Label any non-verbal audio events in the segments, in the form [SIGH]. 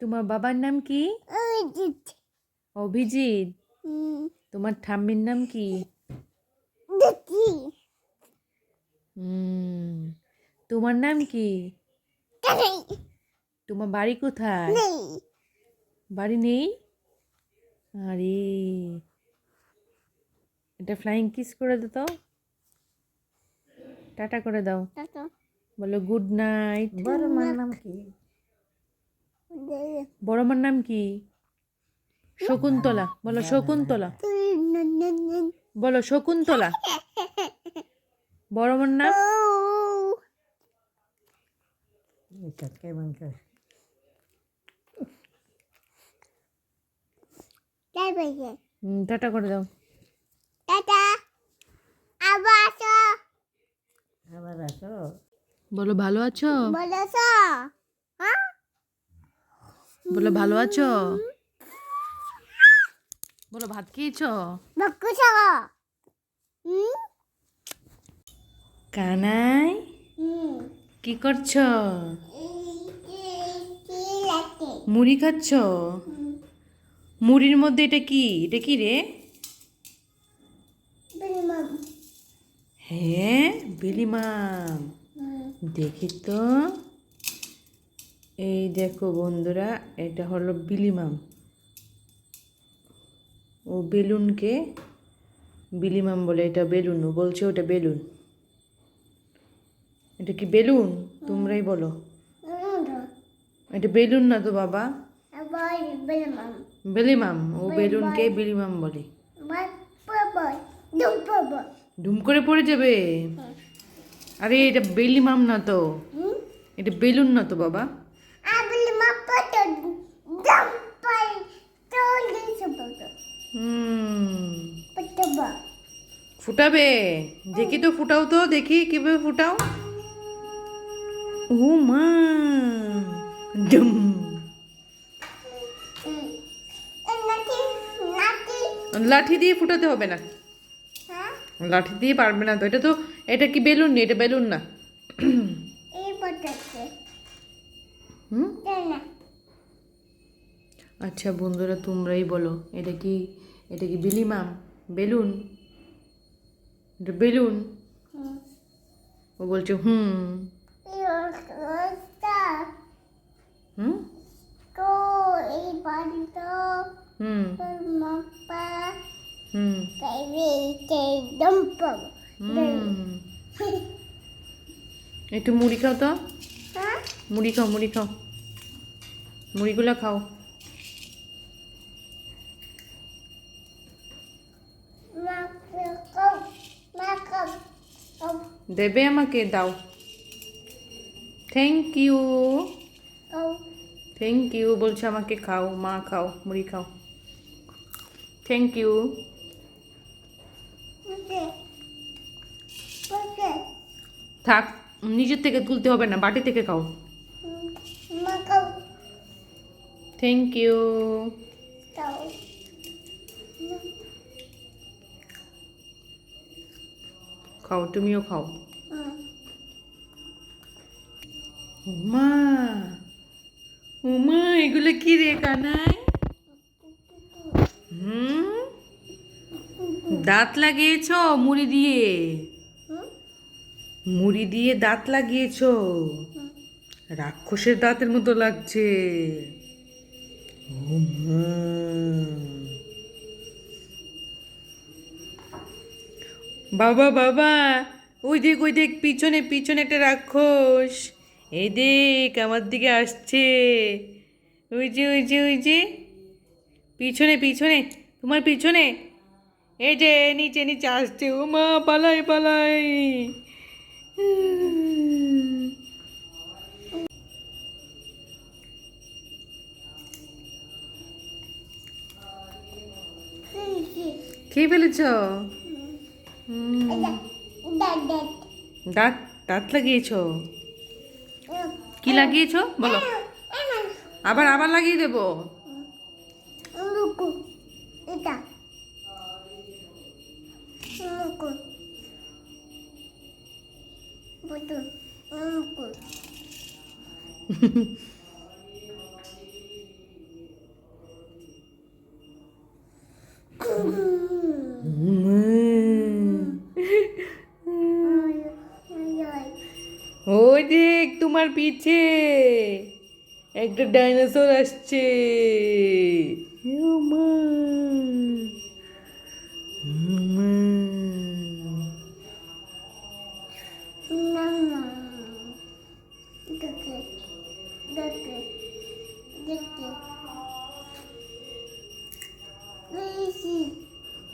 তোমার বাবার নাম কি? অভিজিৎ। তোমার ঠাম্মির নাম কি? তোমার নাম কি? তোমার বাড়ি কোথায়? বাড়ি নেই? আরে। এটা ফ্লাইং কিস করে দে তো। টাটা করে দাও। বলো গুড নাইট। বড় মার নাম কি? বড় মার নাম কি? শকুন্তলা। বলো শকুন্তলা। বলো শকুন্তলা। বড় মার নাম টাটা করে দাও। টাটা। আবার আসো। আবার আসো। বলো ভালো আছো? বলেছ হ্যাঁ? বলো ভালো আছো? বলো ভাত খেয়েছো? কানাই? কি করছ? মুড়ি খাচ্ছ? মুড়ির মধ্যে এটা কি? এটা কি রে? হ্যাঁ বিলিমাম দেখি তো। এই দেখো বন্ধুরা এটা হলো বিলিমাম ও বেলুনকে বিলিমাম বলে এটা বেলুন। ও বলছে ওটা বেলুন। এটা কি বেলুন? তোমরাই বলো। এটা বেলুন না তো বাবা। বিলমাম ও বেলুনকে বিলিমাম বলে। ধুম করে পড়ে যাবে। আরে এটা বেলিমাম না তো। এটা বেলুন না তো বাবা। ফুটাবে। দেখি তো ফুটাও তো দেখি কীভাবে ফুটাও। ও মা ডুম। লাঠি দিয়ে ফুটাতে হবে না। লাঠি দিয়ে পারবে না তো এটা তো এটা কি বেলুন না? এটা বেলুন না। হুম? না আচ্ছা বন্ধুরা তোমরাই বলো এটা কি এটা কি বিলিমাম বেলুন? এটা বেলুন। ও বলছে হুম। হুম। হুম। একটু মুড়ি খাও তো। হ্যাঁ? মুড়ি খাও মুড়ি খাও। মুড়িগুলো খাও। দেবে আমাকে দাও। থ্যাংক ইউ থ্যাংক ইউ বলছে আমাকে খাও মা খাও মুড়ি খাও। থ্যাংক ইউ থাক নিজের থেকে তুলতে হবে না বাটি থেকে খাও। থ্যাংক ইউ খাও তুমিও খাও। উমা উমা, এগুলো কি রে কানাই? হুম? দাঁত লাগিয়েছ মুড়ি দিয়ে? মুড়ি দিয়ে দাঁত লাগিয়েছ? রাক্ষসের দাঁতের মতো লাগছে। বাবা বাবা, ওই দেখ ওই দেখ, পিছনে পিছনে একটা রাক্ষস। এই দেখ আমার দিকে আসছে। ওই যে ওই যে ওই যে। পিছনে পিছনে তোমার পিছনে। এই যে নিচে নিচে আসছে। ও মা পালাই পালাই। খেয়ে ফেলেছ? দাঁত দাঁত লাগিয়েছ? কি লাগিয়েছো? বলো। আবার আবার লাগিয়ে দেবো? এটা। [LAUGHS] পিছে একটা ডাইনোসর আসছে.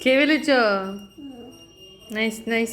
খেয়ে ফেলেছ? নাইস নাইস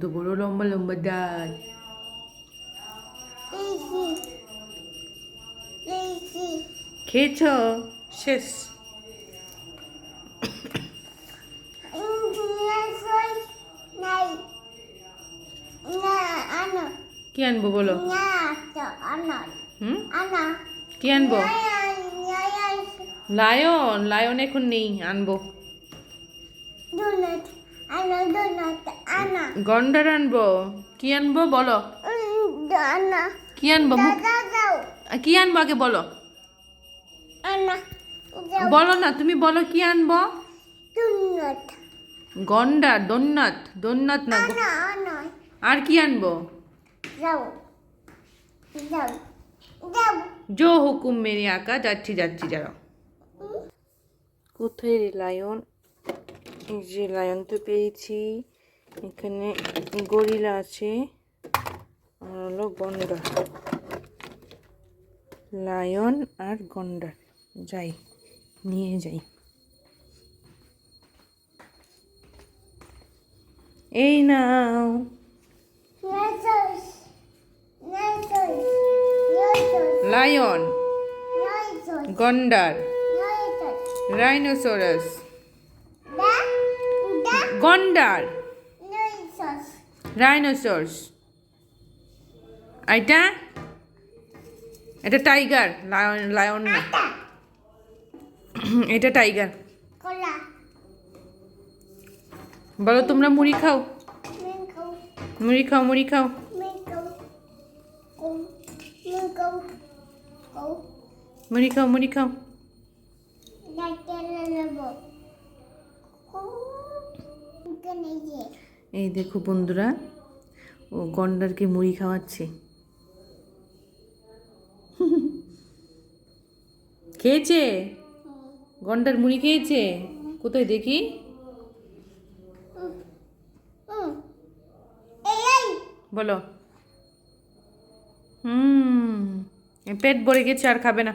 কত বড় লম্বা লম্বা দাঁত. খেয়েছ শেষ. কি আনব বলো. কি আনব. লায়ন লায়ন এখন নেই আনব গন্ডার আনব। কি আনব বলো? কি আনব. কি আনব আগে বলো? বলো না তুমি বলো কি আনব. গন্ডার দোন্নাথ দোন্নাথ না. আর কি আনব. জো হুকুম মেরি আঁকা যাচ্ছি যাচ্ছি যারা কোথায় রে লায়ন? যে লায়ন তো পেয়েছি এখানে গরিলা আছে আর হলো গন্ডার লায়ন আর গন্ডার যাই নিয়ে যাই এই নাও. লায়ন গন্ডার. রাইনোসরাস. গন্ডার Nurses. রাইনোসরস এটা এটা টাইগার লায়ন লায়ন না এটা টাইগার. বলো তোমরা মুড়ি খাও। মুড়ি খাও মুড়ি খাও. মুড়ি খাও মুড়ি খাও। এই দেখো বন্ধুরা, ও গন্ডারকে মুড়ি খাওয়াচ্ছে। খেয়েছে? গন্ডার মুড়ি খেয়েছে? কোথায় দেখি. বলো। হুম পেট ভরে গেছে, আর খাবে না।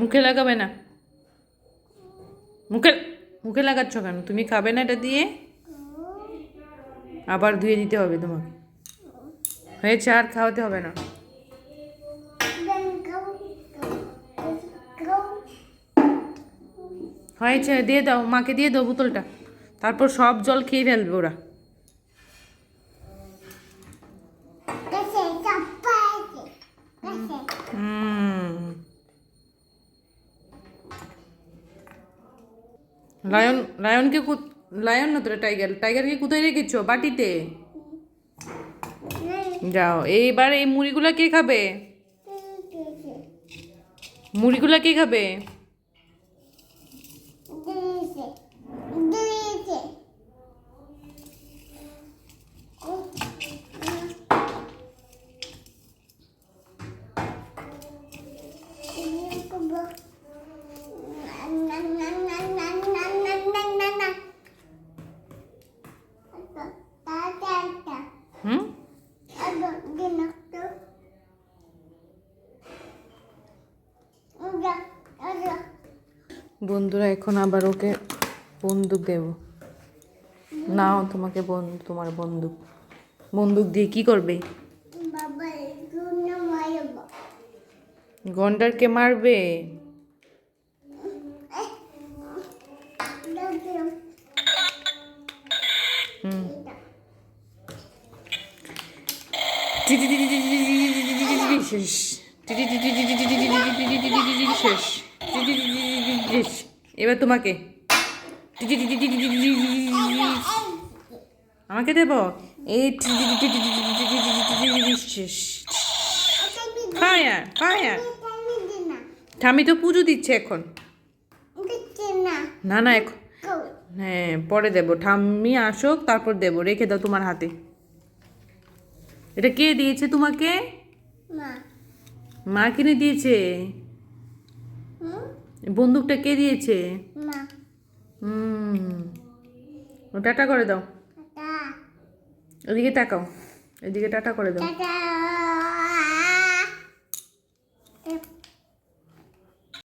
মুখে লাগাবে না। মুখে মুখে লাগাচ্ছ কেন? তুমি খাবে না এটা দিয়ে? আবার ধুয়ে দিতে হবে তোমাকে। হয়েছে, আর খাওয়াতে হবে না. হয়েছে, দিয়ে দাও, মাকে দিয়ে দাও বোতলটা। তারপর সব জল খেয়ে ফেলবে ওরা। লায়ন, লায়নকে লায়ন না তোরা টাইগার, টাইগারকে কোথায় রেখেছো? বাটিতে? যাও, এইবার এই মুড়িগুলা কে খাবে? মুড়িগুলা কে খাবে? বন্ধুরা এখন আবার ওকে বন্দুক দেব নাও তোমাকে বন্ধু তোমার বন্দুক বন্দুক দিয়ে কি করবে গন্ডারকে মারবে শেষ শেষ এবার তোমাকে আমাকে দেব এই শেষ ফায়ার ফায়ার ঠামি তো পুজো দিচ্ছে এখন না না এখন হ্যাঁ পরে দেবো ঠাম্মি আসুক তারপর দেবো রেখে দাও তোমার হাতে এটা কে দিয়েছে তোমাকে মা কিনে দিয়েছে বন্দুকটা কে দিয়েছে? হুম। ও টাটা করে দাও। এদিকে টাকাও তাকাও। এদিকে টাটা করে দাও। টাটা।